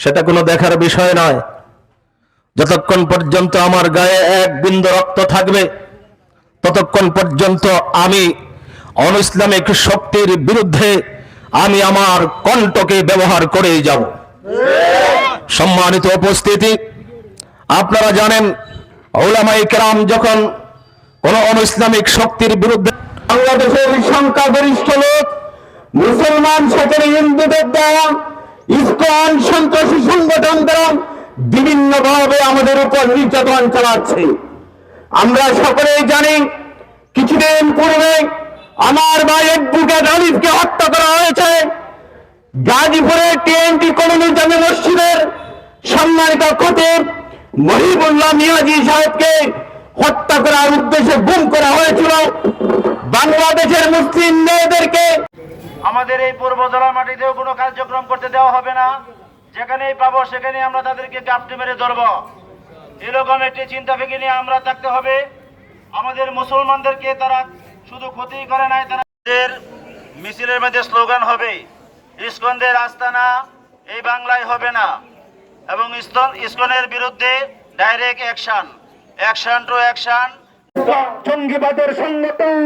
সেটা কোনো দেখার বিষয় নয়। যতক্ষণ পর্যন্ত আমার গায়ে এক বিন্দু রক্ত থাকবে, ততক্ষণ পর্যন্ত আমি অন ইসলামিক শক্তির বিরুদ্ধে আমি আমার কণ্ঠকে ব্যবহার করেই যাব। সম্মানিত উপস্থিতি, আপনারা জানেন ওলামাই কেরাম যখন কোন অন ইসলামিক শক্তির বিরুদ্ধে বাংলাদেশের সংখ্যাগরিষ্ঠ লোক, মুসলমান, সেখানে হিন্দুদের দ্বারা ইস্কন সন্ত্রাসী সংগঠন দ্বারা বিভিন্ন ভাবে আমাদের উপর নির্যাতন চালাচ্ছে। আমরা সকলেই জানি, কিছুদিন পূর্বে আমার ভাইয়ের বুকে আলিফকে হত্যা করা হয়েছে। গাজীপুরে টিএনটি কলোনি জামে মসজিদের সম্মানিত খতিব মহিবুল্লাহ মিয়াজি সাহেবকে হত্যা করার উদ্দেশ্যে গুম করা হয়েছিল। বাংলাদেশের মুসলিম মেয়েদেরকে আমাদের এই পূর্ব জেলার মাটিতেও কোনো কার্যক্রম করতে দেওয়া হবে না। যেখানেই পাবো সেখানে আমরা তাদেরকে গাপটি মেরে ধরবো। এরকম একটি চিন্তা ভেঙে নিয়ে আমরা থাকতে হবে। আমাদের মুসলমানদেরকে তারা শুধু ক্ষতি করে নাই, তারা মিছিলের মধ্যে স্লোগান হবে, ইস্কনদের আস্তানা, এই বাংলায় হবে না। এবং ইস্কন, ইস্কনের বিরুদ্ধে direct action action to action জঙ্গিবাদের সংগঠন